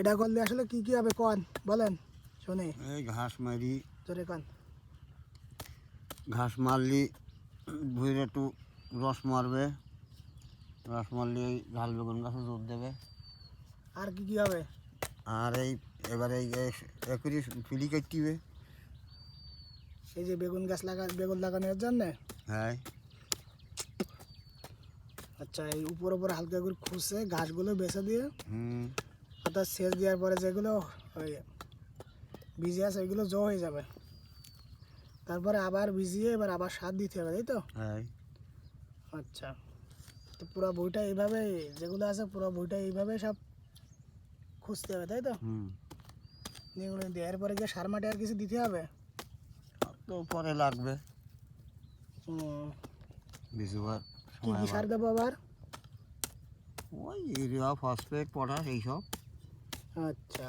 এটা করলে আসলে কি কি হবে কন? বলেন শুনি। এই ঘাস মারি। জোরে কন। ঘাস মারলি ভুঁড়ে একটু রস মারবে। রস মারলি এই ঝাল বেগুন গাছে জোর দেবে। আর কি কি হবে? আর এই এবারে এই একরি ফিলি কাটিবে। সেই যে বেগুন গাছ লাগা বেগুন লাগানোর জন্য? হ্যাঁ। আচ্ছা এই উপর উপর হালকা করে খুশে ঘাসগুলো বেছে দিয়ে। হুম। অর্থাৎ সেচ দেওয়ার পরে যেগুলো ওই ভিজে আছে ওইগুলো জো হয়ে যাবে। তারপরে আবার ভিজিয়ে এবার আবার সার দিতে হবে তাই তো? হ্যাঁ। আচ্ছা। তো পুরো বইটা এইভাবে যেগুলো আছে পুরো বইটা এইভাবে সব খুঁজতে হবে তাই তো? এগুলো দেওয়ার পরে গিয়ে সার মাটি আর কিছু দিতে হবে? তো পরে লাগবে। বিশুবার কি কি সার দেবো আবার? ওই ইউরিয়া ফসফেট পটাশ এইসব। আচ্ছা